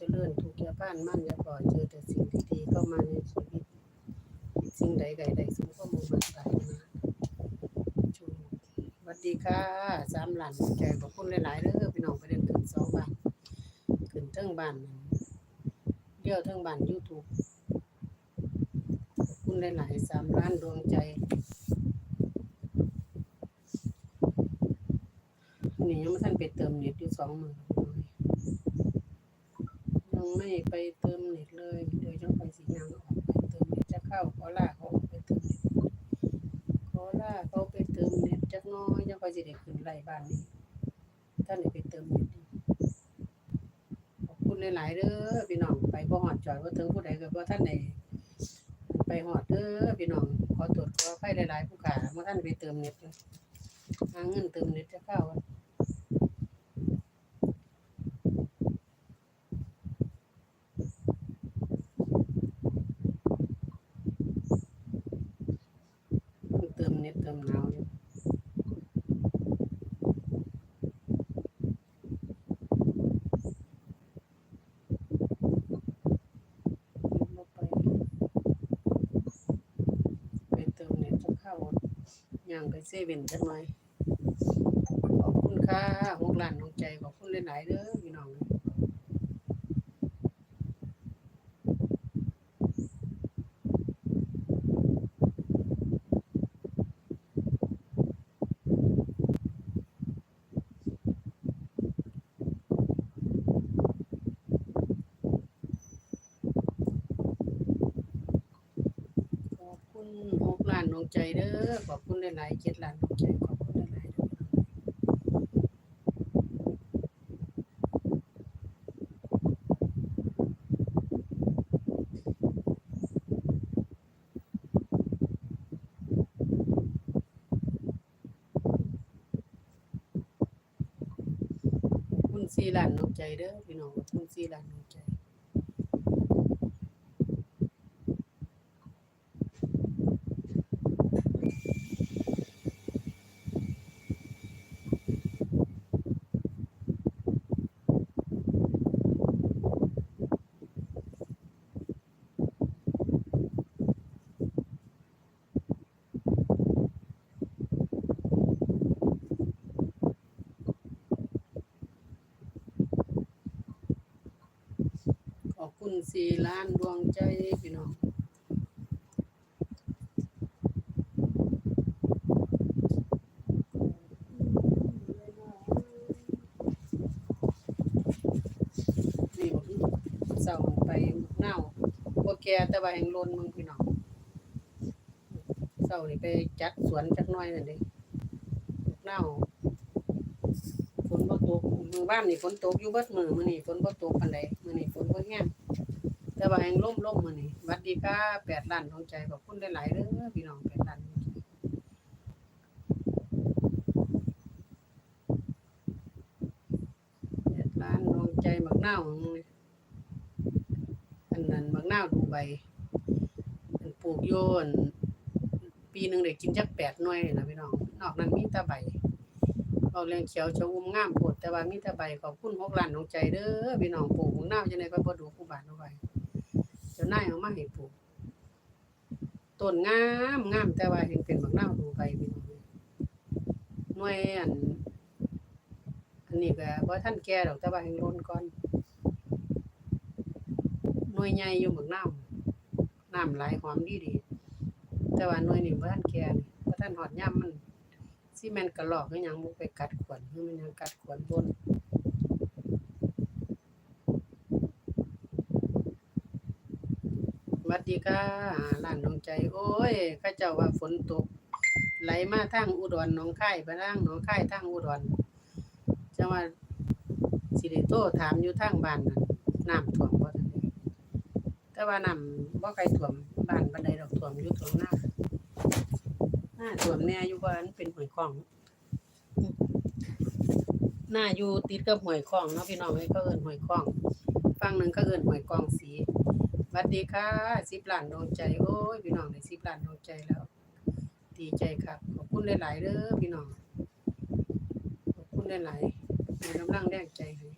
เจริญทุกอย่าบ้านมั่นอย่าปล่อยเจอแต่สิ่งที่ดีเข้ามาในชีวิตสิ่งใดใดใดสูงข้อมูลมาตายมาชูสวัสดีค่ะสามหลานใจขอบคุณหลายๆเด้อพี่น้องไปเดินขึ้นสองบ้านขึ้นเทิงบ้านเลี้ยวเทิงบ้านยูทูบขอบคุณหลายๆสามล้านดวงใจนี่ยังไม่ทันไปเติมเน็ตอยู่สองหมื่น ไม่ไปเติมเน็ตเลยเดี๋ยวจะไปสียางออกไปเติมเน็ตจะเข้าขอลาเขาออกไปเติมเน็ตขอลาเขาไปเติมเน็ตจักน้อยยังไปสิได้ขึ้นไล่บ้านนี้ท่านได้ไปเติมเน็ตขอบคุณหลายๆเด้อพี่น้องไปบ่หอดจอยบ่าถึงผู้ใดก็บ่ท่านได้ไปหอดเด้อพี่น้องขอตรวจขอไฟหลายๆผู้ขาบ่อท่านไปเติมเน็ตอยู่หาเงินเติมเน็ตจะเข้า อะเติมเน็ตเติมหนาวอยู่บ่ไปไปเติมเน็ตจะเข้าย่างไปเซเว่นจักหน่อยขอบคุณค่ะหกล้านน้องใจขอบคุณหลายๆเด้อพี่น้อง ขอบคุณหกล้านน้อ งใจเด้อขอบคุณหลายๆเจ็ดล้านน้องใจขอบคุณหลายๆเด้อขอบคุณสี่ล้านน้องใจเด้อพี่น้องคุณสี่ล้านน้องใจ สี่ล้านดวงใจพี่น้องนี่บอกเศร้าไปเน่าพวกแกแต่ว่าแห่งลนมึงพี่น้องเศร้านี่ไปจัดสวนจักน้อยนั่นเองเน่าฝนบ่ตกมือบ้านนี่ฝนตกอยู่เบิดมือมือนี้ฝนบ่ตกปานใดมือนี้ฝนบ่แห้ง แต่ว่าแห่งล่มล่มมานี่วัดดีค่ะแปดล้านดวงใจขอบคุณหลายๆเด้องพี่น้องแปดล้านใจแปดล้านดวงใจบักนาอันนั้นบักนาดูใบอันปลูกโยน ปีหนึ่งได้กินจักแปดหน่วยนะพี่น้อง นอกนั้นมีแต่ใบเอาเรื่องเขียวชะอุ่มงามโพดแต่ว่ามีแต่ใบขอบคุณหกล้านดวงใจเด้อพี่น้องปลูกบักนาจังได๋ก็บ่ดูผู้บ้านเอาไว้ นายเอามาให้ปลูกต้นงามงามแต่ว่าเห็นเป็นบักนาวดูไปพี่น้องหน่วยอันอันนี้ก็บ่ทันแก่ดอกแต่ว่าแห่งล้นก่อนหน่วยใหญ่อยู่บักนาวน้ำไหลหอมดีดีแต่ว่าหน่วยนี้บ่ทันแก่นี่บ่ทันฮอดยามมันสิแม่นกระหลอกคือหยังบ่ไปกัดขวนคือมันยังกัดขวนล้น วัสดีค่ะร้านน้องใจ โอ้ยข้าเจ้าว่าฝนตก ไหลมาทางอุดรหนองคายไปทางหนองคายทางอุดรจะว่าสิริโตถามอยู่ทางบ้านน่ะน้ำท่วมบ่ทันได้แต่ว่าน้ำบ่ไกลท่วมบ้านบันไดดอกท่วมอยู่ตรงหน้าหน้าท่วมแน่อยู่ว่านเป็นห้วยคลองหน้าอยู่ติดกับห้วยคลองเนาะพี่น้องเอ้ยเขาเอิ้นห้วยคลองฝั่งหนึงเขาเอินห้วยคลองสี สวัสดีค่ะสิบล้านดวงใจโอ้ยพี่น้องในสิบล้านดวงใจแล้ว ดีใจครับขอบคุณหลายๆเด้อพี่น้องขอบคุณหลายๆมีกำลังแรงใจให้